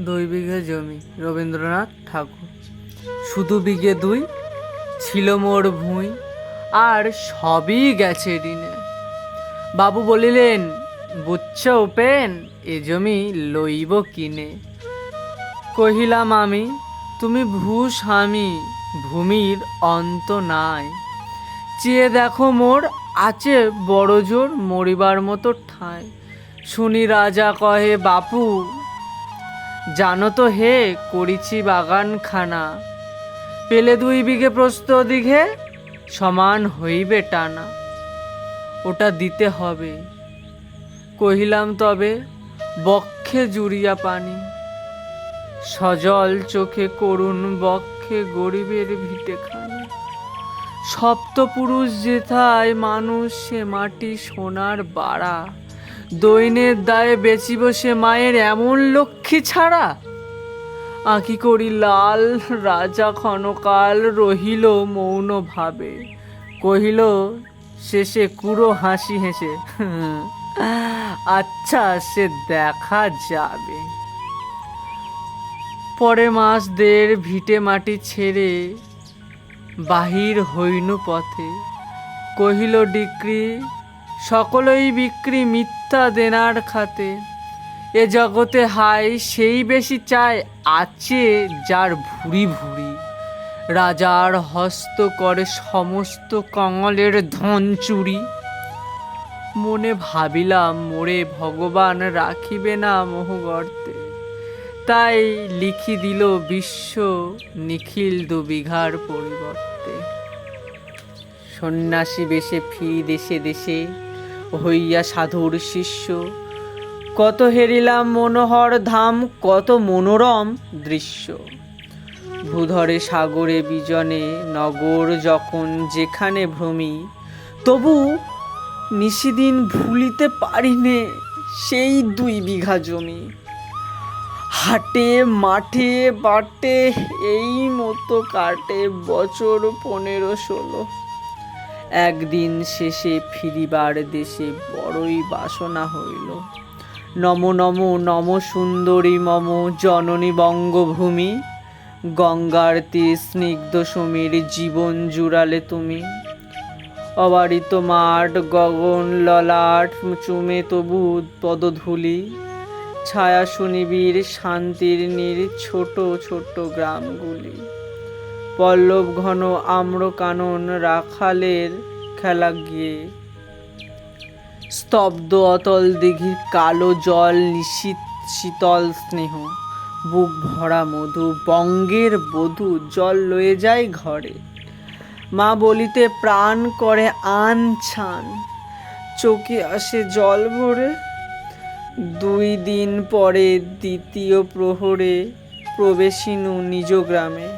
দুই বিঘে জমি। রবীন্দ্রনাথ ঠাকুর। শুধু বিঘে দুই? ছিল মোর ভুঁই। আর সবই গেছে ঋণে। বাবু বলিলেন বুচ্ছ উপেন এ জমি লইব কিনে? কহিলাম, আমি, তুমি ভূস্বামী ভূমির অন্ত নাই। চেয়ে দেখো মোর আছে বড় জোর মরিবার মতো ঠাঁই। শুনি রাজা কহে, বাপু জানো তো হে করিছি বাগানখানা। পেলে দুই বিঘে প্রস্ত দিঘে, সমান হইবে টানা। ওটা দিতে হবে। কহিলাম, তবে বক্ষে জুড়িয়া পানি। সজল চোখে করুণ বক্ষে গরিবের ভিটে খানি। সপ্তপুরুষ যেথায় মানুষ সে মাটি সোনার বাড়া। দৈনের দায়ে বেচিব সে মায়ের এমন লক্ষ্মী ছাড়া? আঁকি করি লাল রাজা ক্ষণকাল রহিল মৌন ভাবে। কহিল, শেষে কুড়ো হাসি হেসে। আচ্ছা সে দেখা যাবে। পরে মাস দের ভিটে মাটি ছেড়ে বাহির হইনু পথে। কহিল, ডিক্রি সকলই বিক্রি মিথ্যা দেনার খাতে। এ জগতে হাই সেই বেশি চায় আছে যার ভুরি ভুরি রাজার হস্ত করে সমস্ত কঙলের ধন চুরি। মনে ভাবিলাম, মোরে ভগবান রাখিবে না মোহগর্তে তাই লিখি দিল বিশ্ব নিখিল দু বিঘার পরিবর্তে। সন্ন্যাসী বেশে ফিরি দেশে দেশে হইয়া সাধুর শিষ্য। কত হেরিলাম মনোহর ধাম, কত মনোরম দৃশ্য। ভূধরে সাগরে বিজনে, নগর যখন যেখানে ভ্রমি, তবু নিশিদিন ভুলিতে পারিনে সেই দুই বিঘা জমি। হাটে, মাঠে, বাটে, এই মতো কাটে বছর পনেরো ষোলো। একদিন শেষে ফিরিবার দেশে বড়ই বাসনা হইল। নম নম নম সুন্দরী, মম জননী বঙ্গভূমি, গঙ্গার তীর স্নিগ্ধ সমীর জীবন জুড়ালে তুমি। অবারিত মাঠ, গগন ললাট, চুমে তবু পদধূলি, ছায়া সুনিবির শান্তির নীর ছোট ছোট গ্রামগুলি। পল্লব ঘন আম্র কানন রাখালের খেলা গিয়ে। স্তব্ধ অতল দিঘির কালো জল, নিশীত শীতল স্নেহ, বুক ভরা মধু, বঙ্গের বধূ, জল লয়ে যায় ঘরে। মা বলিতে প্রাণ করে আন ছান, চোখে আসে জল ভরে। দুই দিন পরে দ্বিতীয় প্রহরে প্রবেশিনু নিজ গ্রামে।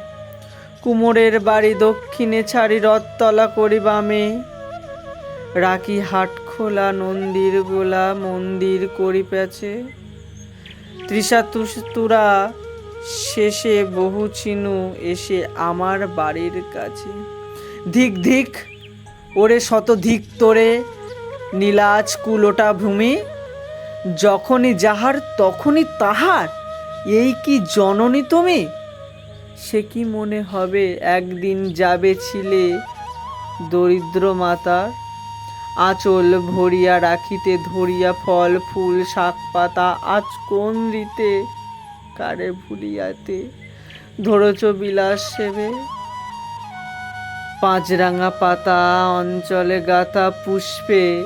কুমোরের বাড়ি দক্ষিণে ছাড়ি রথতলা করি বামে রাখি হাট খোলা, নন্দির গোলা মন্দির করি পেছে তৃষা তুরা শেষে বহু চিনু এসে আমার বাড়ির কাছে। ধিক ধিক, ওরে শত ধিক তোরে, নীলাজ কুলোটা ভূমি, যখনই যাহার তখনই তাহার, এই কি জননী তুমি? সে কি মনে হবে, একদিন যাবে ছিলে দরিদ্র মাতার আঁচল ভরিয়া রাখিতে ধরিয়া ফল, ফুল, শাক পাতা আজ কোন রীতে কারে ভুলিয়াতে? ধরছ বিলাস সেবে। পাঁচরাঙা পাতা অঞ্চলে গাথা পুষ্পে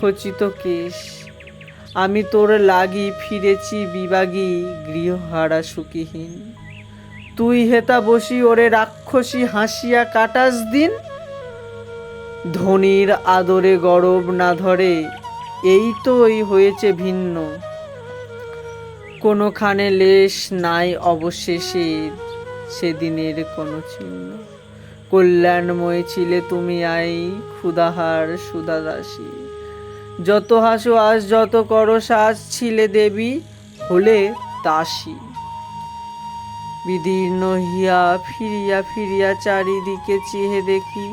খচিত কেশ। আমি তোর লাগি ফিরেছি বিবাগী গৃহহারা সুখীহীন। তুই হেতা বসি ওরে রাক্ষসী হাসিয়া কাটাস দিন। ধনির আদরে গরব না ধরে, এই তোই হয়েছে ভিন্ন। কোনোখানে লেশ নাই অবশেষে, সেদিনের কোনো চিহ্ন। কল্যাণময় ছিলে তুমি আই ক্ষুদাহার সুদাদাসী যত হাসো আজ যত করো সাজ ছিলে দেবী, হলে দাসী বিদীর্ণ হিয়া ফিরিয়া ফিরিয়া চারিদিকে চেহে দেখি।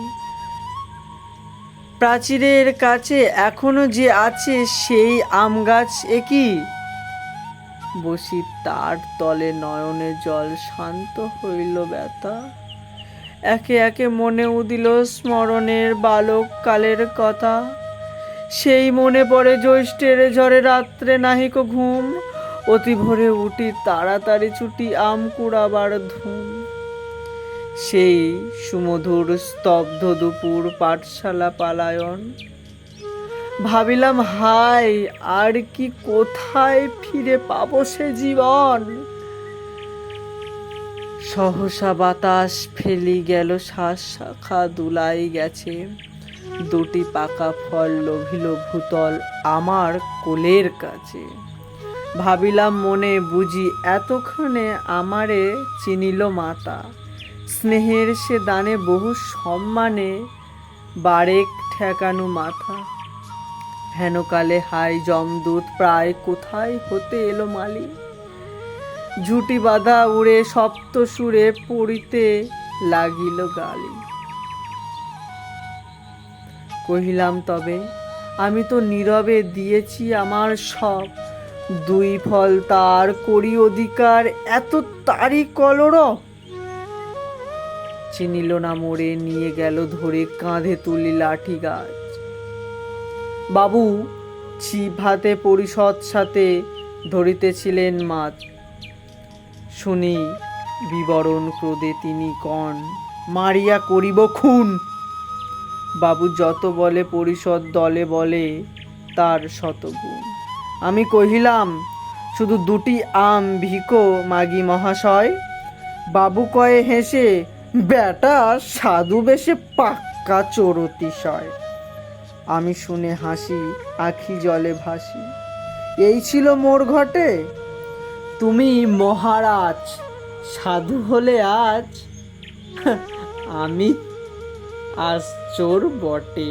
প্রাচীরের কাছে এখনও যে আছে সেই আম গাছ একই বসি তার তলে নয়নে জল শান্ত হইল ব্যথা। একে একে মনে উদিল স্মরণের বালক কালের কথা। সেই মনে পড়ে জ্যৈষ্ঠের ঝড়ে রাত্রে নাহিক ঘুম। অতি ভোরে উঠি তাড়াতাড়ি ছুটি আম কুড়াবার ধুম। সেই সুমধুর স্তব্ধ দুপুর পাঠশালা পালায়ন। ভাবিলাম হাই আর কি কোথায় ফিরে পাবো সে জীবন? সহসা বাতাস ফেলি গেল শ্বাস, শাখা দুলাই গেছে। দুটি পাকা ফল লোভিল ভূতল আমার কোলের কাছে। ভাবিলাম মনে বুঝি এতক্ষণে আমারে চিনিল মাতা। স্নেহের সে দানে বহু সম্মানে বারেক ঠেকানো মাথা। হেনকালে হাই জমদূত প্রায় কোথায় হতে এলো মালি? ঝুটি বাঁধা উড়ে সপ্ত সুরে পড়িতে লাগিল গালি। কহিলাম, তবে আমি তো নীরবে দিয়েছি আমার সব। দুই ফল তার করি অধিকার, এত তারই কলরব চিনিল না মোড়ে নিয়ে গেল ধরে কাঁধে তুলি লাঠি গাছ। বাবু ছিপ হাতে পরিষদ সাথে ধরিতেছিলেন মাছ। শুনি বিবরণ ক্রোধে তিনি কন, মারিয়া করিব খুন? বাবু যত বলে, পরিষদ দলে বলে তার শতগুণ। আমি কহিলাম, শুধু দুটি আম ভিকো মাগি মহাশয়। বাবু কয়ে হেসে বেটা সাধু বেশে পাক্কা চোরতিশয়। আমি শুনে হাসি, আখি জলে ভাসি। এই ছিল মোর ঘটে। তুমি মহারাজ, সাধু হলে আজ। আমি আজ চোর বটে।